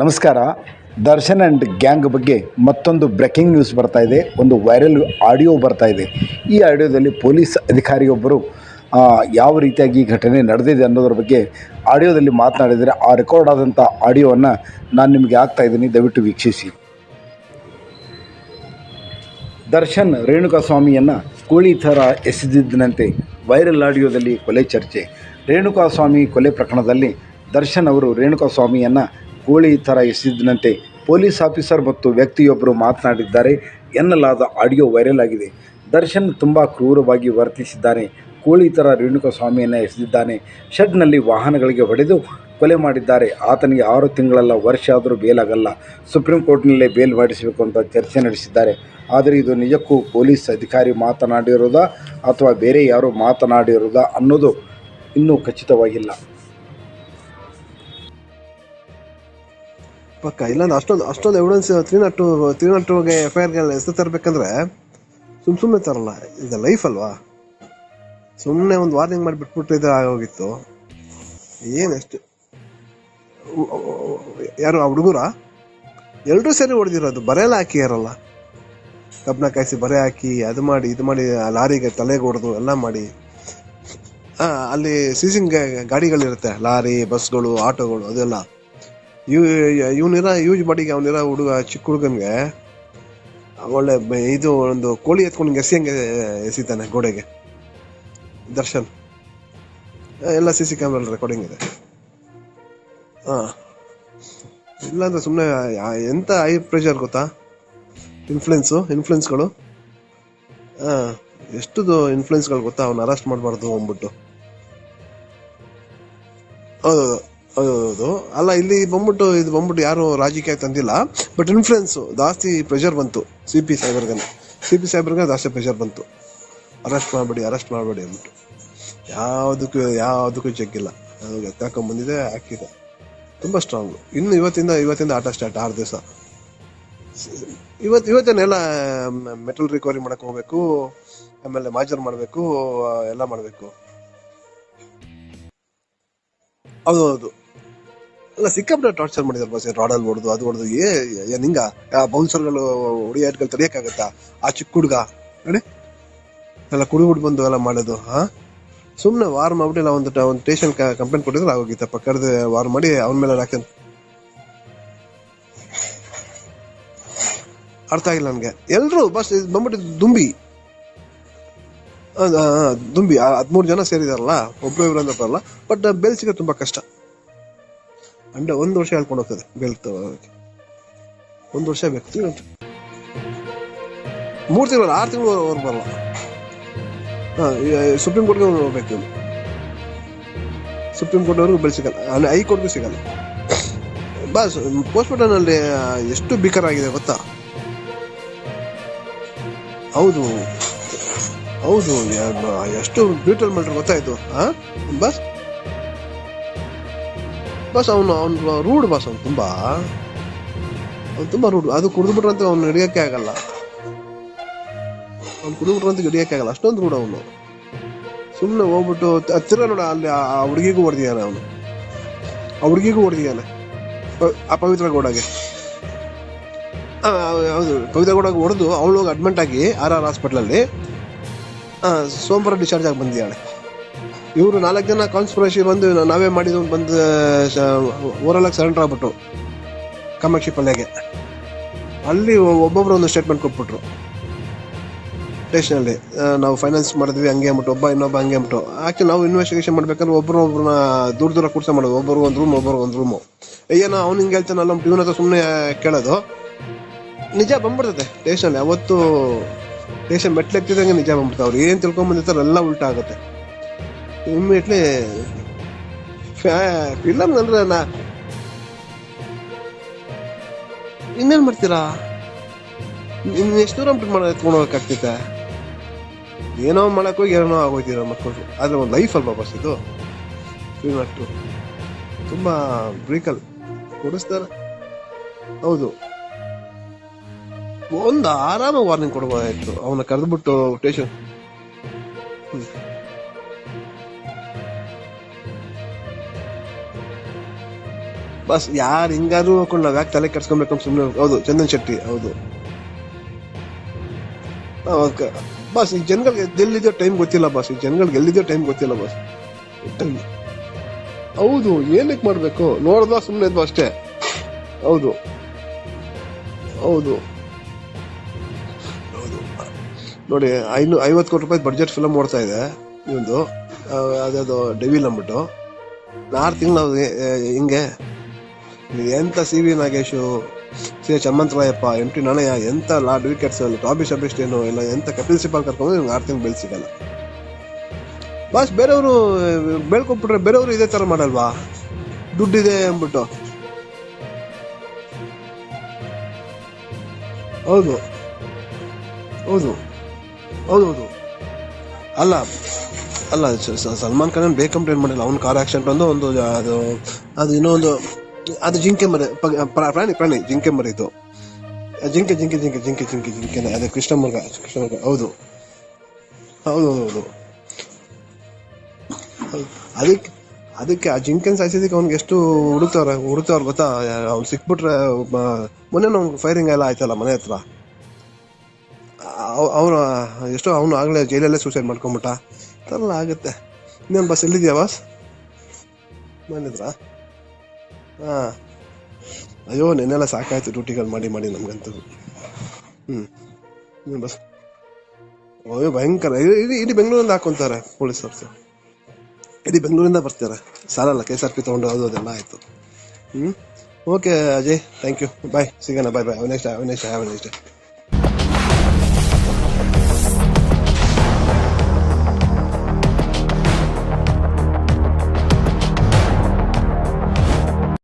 ನಮಸ್ಕಾರ. Darshan and gang ಬಗ್ಗೆ ಮತ್ತೊಂದು ಬ್ರೇಕಿಂಗ್ ನ್ಯೂಸ್ ಬರ್ತಾ ಇದೆ. ಒಂದು ವೈರಲ್ ಆಡಿಯೋ ಬರ್ತಾ ಇದೆ. ಈ ಆಡಿಯೋದಲ್ಲಿ ಪೊಲೀಸ್ ಅಧಿಕಾರಿಯೊಬ್ಬರು ಯಾವ ರೀತಿಯಾಗಿ ಈ ಘಟನೆ ನಡೆದಿದೆ ಅನ್ನೋದ್ರ ಬಗ್ಗೆ ಆಡಿಯೋದಲ್ಲಿ ಮಾತನಾಡಿದರೆ ಆ ರೆಕಾರ್ಡ್ ಆದಂಥ ಆಡಿಯೋವನ್ನು ನಾನು ನಿಮಗೆ ಆಗ್ತಾ ಇದ್ದೀನಿ. ದಯವಿಟ್ಟು ವೀಕ್ಷಿಸಿ. ದರ್ಶನ್ ರೇಣುಕಾಸ್ವಾಮಿಯನ್ನು ಕೋಳಿ ಥರ ಎಸೆದಿದ್ದನಂತೆ ವೈರಲ್ ಆಡಿಯೋದಲ್ಲಿ ಕೊಲೆ ಚರ್ಚೆ. ರೇಣುಕಾಸ್ವಾಮಿ ಕೊಲೆ ಪ್ರಕರಣದಲ್ಲಿ ದರ್ಶನ್ ಅವರು ರೇಣುಕಾಸ್ವಾಮಿಯನ್ನು ಕೋಳಿ ಥರ ಎಸೆದಿದ್ದನಂತೆ ಪೊಲೀಸ್ ಆಫೀಸರ್ ಮತ್ತು ವ್ಯಕ್ತಿಯೊಬ್ಬರು ಮಾತನಾಡಿದ್ದಾರೆ ಎನ್ನಲಾದ ಆಡಿಯೋ ವೈರಲ್ ಆಗಿದೆ. ದರ್ಶನ್ ತುಂಬ ಕ್ರೂರವಾಗಿ ವರ್ತಿಸಿದ್ದಾನೆ ಕೋಳಿ ಥರ ರೇಣುಕಾಸ್ವಾಮಿಯನ್ನು ಎಸೆದಿದ್ದಾನೆ. ಶೆಡ್ನಲ್ಲಿ ವಾಹನಗಳಿಗೆ ಹೊಡೆದು ಕೊಲೆ ಮಾಡಿದ್ದಾರೆ. ಆತನಿಗೆ ಆರು ತಿಂಗಳಲ್ಲ ವರ್ಷ ಆದರೂ ಬೇಲಾಗಲ್ಲ. ಸುಪ್ರೀಂ ಕೋರ್ಟ್ನಲ್ಲೇ ಬೇಲ್ ಮಾಡಿಸಬೇಕು ಅಂತ ಚರ್ಚೆ ನಡೆಸಿದ್ದಾರೆ. ಆದರೆ ಇದು ನಿಜಕ್ಕೂ ಪೊಲೀಸ್ ಅಧಿಕಾರಿ ಮಾತನಾಡಿರೋದಾ ಅಥವಾ ಬೇರೆ ಯಾರು ಮಾತನಾಡಿರೋದಾ ಅನ್ನೋದು ಇನ್ನೂ ಖಚಿತವಾಗಿಲ್ಲ. ಪಕ್ಕ ಇಲ್ಲಾಂದ್ರೆ ಅಷ್ಟೊಂದು ಅಷ್ಟೊಂದು evidence three not two three not F I ಆರ್ಗೆ ಹೆಸರು ತರಬೇಕಂದ್ರೆ ಸುಮ್ಮ ಸುಮ್ಮನೆ ತರಲ್ಲ. ಇದು ಲೈಫ್ ಅಲ್ವಾ? ಸುಮ್ಮನೆ ಒಂದು ವಾರ್ನಿಂಗ್ ಮಾಡಿ ಬಿಟ್ಬಿಟ್ಟು ಇದು ಆಗೋಗಿತ್ತು ಏನಷ್ಟು ಯಾರು, ಆ ಹುಡುಗರ? ಎಲ್ಲರೂ ಸೇರಿ ಹೊಡೆದಿರೋದು, ಬರೆಯಲ್ಲ ಹಾಕಿಯಾರಲ್ಲ ಕಬ್ಬನ ಕಾಯಿಸಿ ಬರೆ ಹಾಕಿ, ಅದು ಮಾಡಿ, ಇದು ಮಾಡಿ, ಆ ಲಾರಿಗೆ ತಲೆಗೆ ಹೊಡೆದು, ಎಲ್ಲ ಮಾಡಿ. ಅಲ್ಲಿ ಸೀಸಿಂಗ್ ಗಾಡಿಗಳಿರುತ್ತೆ, ಲಾರಿ, ಬಸ್ಗಳು, ಆಟೋಗಳು, ಅದೆಲ್ಲ. ಇವ್ ಇವನಿರ ಯೂಸ್ ಬಾಡಿಗೆ ಅವನಿರ ಹುಡುಗ, ಚಿಕ್ಕ ಹುಡುಗನ್ಗೆ, ಒಳ್ಳೆ ಇದು ಒಂದು ಕೋಳಿ ಎತ್ಕೊಂಡು ಎಸಿಯಂಗೆ ಎಸಿತಾನೆ ಗೋಡೆಗೆ. ದರ್ಶನ್. ಎಲ್ಲ ಸಿ ಸಿ ಕ್ಯಾಮ್ರಾ ರೆಕಾರ್ಡಿಂಗ್ ಇದೆ. ಹಾ. ಇಲ್ಲಾಂದ್ರೆ ಸುಮ್ಮನೆ ಎಂತ ಹೈ ಪ್ರೆಷರ್ ಗೊತ್ತಾ? ಇನ್ಫ್ಲುಯೆನ್ಸು ಇನ್ಫ್ಲುಯೆನ್ಸ್ಗಳು ಹಾಂ, ಎಷ್ಟದು ಇನ್ಫ್ಲುಯೆನ್ಸ್ಗಳು ಗೊತ್ತಾ? ಅವ್ನು ಅರೆಸ್ಟ್ ಮಾಡಬಾರ್ದು ಅಂದ್ಬಿಟ್ಟು. ಹೌದೌದು ಹೌದೌದು ಅಲ್ಲ, ಇಲ್ಲಿ ಬಂದ್ಬಿಟ್ಟು, ಇದು ಬಂದ್ಬಿಟ್ಟು ಯಾರು ರಾಜಕೀಯ ತಂದಿಲ್ಲ. ಬಟ್ ಇನ್ಫ್ಲುಯೆನ್ಸು ಜಾಸ್ತಿ ಪ್ರೆಷರ್ ಬಂತು ಸಿ ಪಿ ಸಾಹೇಬ್ರಿಗೆ ಸಿ ಪಿ ಸಾಹೇಬ್ರಿಗೆ ಜಾಸ್ತಿ ಪ್ರೆಷರ್ ಬಂತು. ಅರೆಸ್ಟ್ ಮಾಡಬೇಡಿ ಅರೆಸ್ಟ್ ಮಾಡಬೇಡಿ ಅಂದ್ಬಿಟ್ಟು. ಯಾವುದಕ್ಕೂ ಯಾವುದಕ್ಕೂ ಜಗ್ಗಿಲ್ಲ ಅದು ಎತ್ತಾಕೊಂಡ್ ಬಂದಿದೆ, ಹಾಕಿದೆ. ತುಂಬ ಸ್ಟ್ರಾಂಗ್ ಇನ್ನು ಇವತ್ತಿಂದ ಇವತ್ತಿಂದ ಆಟ ಸ್ಟಾರ್ಟ್ ಆರು ದಿವಸ. ಇವತ್ತು ಇವತ್ತೇನೆಲ್ಲ ಮೆಟಲ್ ರಿಕವರಿ ಮಾಡಕ್ ಹೋಗ್ಬೇಕು, ಆಮೇಲೆ ಮಾಜರ್ ಮಾಡಬೇಕು, ಎಲ್ಲ ಮಾಡಬೇಕು. ಹೌದೌದು ಹೌದು. ಅಲ್ಲ, ಸಿಕ್ಕಾಪಟ್ಟೆ ಟಾರ್ಚರ್ ಮಾಡಿದಾರೆ ಬಸ್ ರಾಡಲ್ಲಿ ಹೊಡೆದು, ಅದು ಹೊಡೆದು, ಏ ಏನ್ ಹಿಂಗ ಬೌನ್ಸರ್ಗಳು ಹೊಡಿಯಾಟ್ಗಳು ತಡಿಯಕ್ಕಾಗತ್ತಾ? ಆ ಚಿಕ್ಕ ಹುಡುಗ, ನೋಡಿ. ಎಲ್ಲ ಕುಡಿ ಹುಡ್ ಬಂದು, ಎಲ್ಲ ಮಾಡೋದು, ಹಾ? ಸುಮ್ಮನೆ ವಾರ್ ಮಾಡ್ಬಿಟ್ಟು ಇಲ್ಲ ಒಂದು ಒಂದು ಸ್ಟೇಷನ್ ಕಂಪ್ಲೇಂಟ್ ಕೊಟ್ಟಿದ್ರೆ ಆಗೋಗಿತ್ತಪ್ಪ ಕರೆದು ವಾರ್ ಮಾಡಿ ಅವನ ಮೇಲೆ ಹಾಕ್ಯಂತ ಅರ್ಥ ಆಗಿಲ್ಲ ನನಗೆ. ಎಲ್ಲರೂ ಬಸ್ ಬಂದ್ಬಿಟ್ಟು ದುಂಬಿ. ದುಂಬಿ. ಹದಿಮೂರು ಜನ ಸೇರಿದಾರಲ್ಲ, ಒಬ್ರು ಇಬ್ರು ಬರಲ್ಲ ಬಟ್ ಬೇಲ್ ಸಿಗೋದು ತುಂಬಾ ಕಷ್ಟ. ಅಂಡ ಒಂದು ವರ್ಷ ಹೇಳ್ಕೊಂಡು ಹೋಗ್ತದೆ ಬೇಲ್ ಒಂದು ವರ್ಷ ಬೇಕು ಮೂರು ತಿಂಗಳು, ಆರು ತಿಂಗಳು ಅವ್ರು ಬರಲ್ಲ. ಹಾ ಸುಪ್ರೀಂ ಕೋರ್ಟ್ಗೆ ಹೋಗ್ಬೇಕು ಹೋಗಬೇಕು ಸುಪ್ರೀಂ ಕೋರ್ಟ್ ಅವ್ರಿಗೂ ಬೆಲ್ ಸಿಗಲ್ಲ. ಅಲ್ಲಿ ಹೈಕೋರ್ಟ್ಗೂ ಸಿಗಲ್ಲ. ಬಸ್ ಪೋಸ್ಟ್ಮಾರ್ಟಮ್ ಅಲ್ಲಿ ಆ, ಎಷ್ಟು ಆಗಿದೆ ಗೊತ್ತಾ? ಹೌದು. ಹೌದು ಎಷ್ಟು ಬ್ಯೂಟಲ್ ಮಾಡ್ರೆ ಗೊತ್ತಾಯ್ತು ಹಾ? ಬಸ್ ಬಸ್ ಅವನು ಅವನು ರೂಡ್ ಬಸ್ ಅವ್ನು ತುಂಬಾ. ಅವ್ನು ತುಂಬಾ ರೂಡ್ ಅದು ಕುಡಿದ್ಬಿಟ್ರಂತ ಅವ್ನು ಹಿಡಿಯಕ್ಕೆ ಆಗಲ್ಲ. ಅವ್ನು ಕುಡಿದ್ಬಿಟ್ರಂತ ಹಿಡಿಯಕ್ಕೆ ಆಗಲ್ಲ ಅಷ್ಟೊಂದು ರೂಢ ಅವನು. ಸುಮ್ಮನೆ ಹೋಗ್ಬಿಟ್ಟು ಹತ್ತಿರ ನೋಡ, ಅಲ್ಲಿ ಆ ಹುಡುಗಿಗೂ ಹೊಡೆದಿದ್ದಾನೆ ಅವನು. ಆ ಹುಡುಗಿಗೂ ಹೊಡೆದಿದ್ದಾನೆ. ಆ ಪವಿತ್ರ ಗೌಡಗೆ. ಹೌದು, ಪವಿತ್ರ ಗೌಡಗೆ ಹೊಡೆದು ಅವಳು ಹೋಗಿ ಅಡ್ಮಿಂಟ್ ಆಗಿ ಆರ್ ಆರ್ ಹಾಸ್ಪಿಟ್ಲಲ್ಲಿ ಸೋಮವಾರ ಡಿಸ್ಚಾರ್ಜ್ ಆಗಿ ಬಂದಿದ್ದಾಳೆ. ಇವರು ನಾಲ್ಕು ಜನ ಕಾನ್ಸ್ಪಿರಸಿ ಬಂದು ನಾವೇ ಮಾಡಿದ್ದು ಬಂದು ಓವರಾಲ್ ಆಗಿ ಸರೆಂಡರ್ ಆಗ್ಬಿಟ್ರು. ಕಾಮಾಕ್ಷಿ ಪಲ್ಯಗೆ. ಅಲ್ಲಿ ಒಬ್ಬೊಬ್ರು ಒಂದು ಸ್ಟೇಟ್ಮೆಂಟ್ ಕೊಟ್ಬಿಟ್ರು. ಸ್ಟೇಷನಲ್ಲಿ ನಾವು ಫೈನಾನ್ಸ್ ಮಾಡಿದ್ವಿ, ಹಂಗೆ ಅಂದ್ಬಿಟ್ಟು, ಒಬ್ಬ ಇನ್ನೊಬ್ಬ ಹಂಗೆ ಅಂದ್ಬಿಟ್ಟು. ಆ್ಯಕ್ಚುಲಿ ನಾವು ಇನ್ವೆಸ್ಟಿಗೇಷನ್ ಮಾಡ್ಬೇಕಂದ್ರೆ ಒಬ್ಬರು ದೂರ ದೂರ ಕೂರ್ಸ ಮಾಡೋದು. ಒಬ್ಬರು ಒಂದು ರೂಮ್ ಒಬ್ಬರು ಒಂದು ರೂಮು ಏನೋ ಅವ್ನು ಹಿಂಗೆ ಹೇಳ್ತಾನಲ್ಲ ನಮ್ಮ ಟ್ಯೂನ್ ಹತ್ರ ಸುಮ್ಮನೆ ಕೇಳೋದು. ನಿಜ ಬಂದ್ಬಿಡ್ತದೆ ಅವತ್ತು ಟೇಷನ್ ಸ್ಟೇಷನ್ ಮೆಟ್ಲೆತ್ತಿದಂಗೆ ನಿಜ ಬಂದ್ಬಿಡ್ತಾವೆ ಅವ್ರು ಏನು ತಿಳ್ಕೊಂಡ್ ಬಂದಿರ್ತಾರೆ ಎಲ್ಲ ಉಲ್ಟಾ ಆಗುತ್ತೆ. ಇಮ್ಮಿಡಿಯೇಟ್ಲಿ ಫಿಲಮ್ ಅಂದ್ರೆ ನಾ, ಇನ್ನೇನ್ ಮಾಡ್ತೀರಾ? ಇನ್ನು ಎಷ್ಟು ದೂರ ಮಾಡ ಎತ್ಕೊಂಡು ಏನೋ ಮಾಡೋಕ್ಕೂ ಏನೋ ಆಗೋಯ್ತಿರ ಮಕ್ಕಳು. ಆದ್ರೆ ಒಂದು ಲೈಫ್ ಅಲ್ವಾ ಬಸ್ ಇದು? ಫಿಲ್ಮ್ ಆಕ್ಟು ತುಂಬ ಬ್ರೀಕಲ್ ಕೊಡಿಸ್ತಾರ. ಹೌದು. ಒಂದು ಆರಾಮ ವಾರ್ನಿಂಗ್ ಕೊಡ್ಬೋದಾಯ್ತು. ಅವನ ಕರೆದ್ಬಿಟ್ಟು ಸ್ಟೇಷನ್ ಬಸ್ ಯಾರು ಹಿಂಗಾದ್ರೂ ಹಾಕೊಂಡು ನಾವ್ ಯಾಕೆ ತಲೆ ಕೆಡ್ಸ್ಕೊಬೇಕು ಸುಮ್ಮನೆ ಹೌದು, ಚಂದನ್ ಶೆಟ್ಟಿ, ಹೌದು. ಓಕೆ ಬಸ್, ಈ ಜನಗಳಿಗೆ ಎಲ್ಲಿದೆಯೋ ಟೈಮ್ ಗೊತ್ತಿಲ್ಲ ಬಸ್, ಈ ಜನಗಳಿಗೆ ಎಲ್ಲಿದೆಯೋ ಟೈಮ್ ಗೊತ್ತಿಲ್ಲ ಬಸ್. ಹೌದು ಏನಕ್ಕೆ ಮಾಡಬೇಕು? ನೋಡ್ದ ಸುಮ್ಮನೆ ಇದ್ವು ಅಷ್ಟೇ. ಹೌದು. ಹೌದು. ಹೌದು. ನೋಡಿ, ಐನೂ, ಐವತ್ತು ಕೋಟಿ ರೂಪಾಯಿ ಬಡ್ಜೆಟ್ ಫಿಲಮ್ ಓಡ್ತಾ ಇದೆ, ಇವೊಂದು. ಅದ್ಯಾವುದು ಡೆವಿಲ್ ಅಂದ್ಬಿಟ್ಟು. ಆರು ತಿಂಗಳು ಹಿಂಗೆ. ಎಂಥ C V Nagesh C H Hanumantharayappa M T Nanaiah, ಎಂತ ಲಾಡ್ ವಿಕೆಟ್ಸ್ ಟಾಬಿ ಸಬಿಸ್ಟೇನು ಇಲ್ಲ ಎಂತ ಕಪಿಲ್ ಸಿಪಾಲ್ ಕರ್ಕೊಂಡು ನಿಮ್ಗೆ ಆರು ತಿಂಗಳು ಬೆಳೆ ಸಿಗಲ್ಲ ಬಾಸ್ ಬೇರೆಯವರು ಬೆಳ್ಕೊಟ್ಬಿಟ್ರೆ ಬೇರೆಯವರು ಇದೇ ತರ ಮಾಡಲ್ವಾ? ದುಡ್ಡಿದೆ ಅಂದ್ಬಿಟ್ಟು. ಹೌದು. ಹೌದು. ಹೌದು ಹೌದು. ಅಲ್ಲ ಅಲ್ಲ ಸಲ್ಮಾನ್ ಖಾನ್ ಬೇ ಕಂಪ್ಲೇಂಟ್ ಮಾಡಿಲ್ಲ. ಅವ್ನು ಕಾರ್ ಆಕ್ಸಿಡೆಂಟ್ ಒಂದು, ಅದು ಅದು ಇನ್ನೊಂದು ಅದು ಜಿಂಕೆ ಮರ ಪ್ರಾಣಿ ಪ್ರಾಣಿ, ಜಿಂಕೆ ಮರಿದು ಜಿಂಕೆ ಜಿಂಕೆ ಜಿಂಕೆ ಜಿಂಕೆ ಜಿಂಕೆ ಜಿಂಕೆನೆ ಅದೇ ಕೃಷ್ಣ ಮೃಗ ಕೃಷ್ಣ ಮೃಗ, ಹೌದು. ಹೌದು ಹೌದು ಹೌದು. ಅದಕ್ಕೆ ಅದಕ್ಕೆ ಆ ಜಿಂಕೆನ್ ಸಾಯಿಸಿದಕ್ಕೆ ಅವ್ನಿಗೆ ಎಷ್ಟು ಹುಡುಕ್ತವ್ರೆ ಹುಡುಕ್ತವ್ರು ಗೊತ್ತಾ? ಅವ್ನು ಸಿಕ್ಬಿಟ್ರೆ ಮೊನ್ನೆ ಅವ್ನಿಗೆ ಫೈರಿಂಗ್ ಎಲ್ಲ ಆಯ್ತಲ್ಲ ಮನೆ ಹತ್ರ. ಅವನು, ಎಷ್ಟೋ ಅವನು ಆಗಲೇ ಜೈಲಲ್ಲೇ ಸೂಸೈಡ್ ಮಾಡ್ಕೊಂಬಿಟ್ಟ. ತರಲ್ಲ ಆಗುತ್ತೆ. ಇನ್ನೇನು ಬಸ್ ಎಲ್ಲಿದ್ಯಾ ಬಸ್ ಬಂದಿದ್ರಾ ಹಾ. ಅಯ್ಯೋ, ನೆನ್ನೆಲ್ಲ ಸಾಕಾಯ್ತು ಡ್ಯೂಟಿಗಳು ಮಾಡಿ ಮಾಡಿ ನಮಗಂತೂ. ಹ್ಞೂ ಬಸ್. ಅಯ್ಯೋ, ಭಯಂಕರ. ಇಡೀ, ಇಡೀ- ಬೆಂಗಳೂರಿಂದ ಹಾಕೊಂತಾರೆ ಪೊಲೀಸರ್ಸು ಇಡೀ ಬೆಂಗಳೂರಿಂದ ಬರ್ತಾರೆ. ಸಾಲಲ್ಲ ಕೆ ಎಸ್ ಆರ್ ಪಿ ತೊಗೊಂಡು ಅದು, ಅದೆಲ್ಲ ಆಯಿತು. ಹ್ಞೂ okay Ajay thank you bye ಸಿಗೋಣ bye bye next have next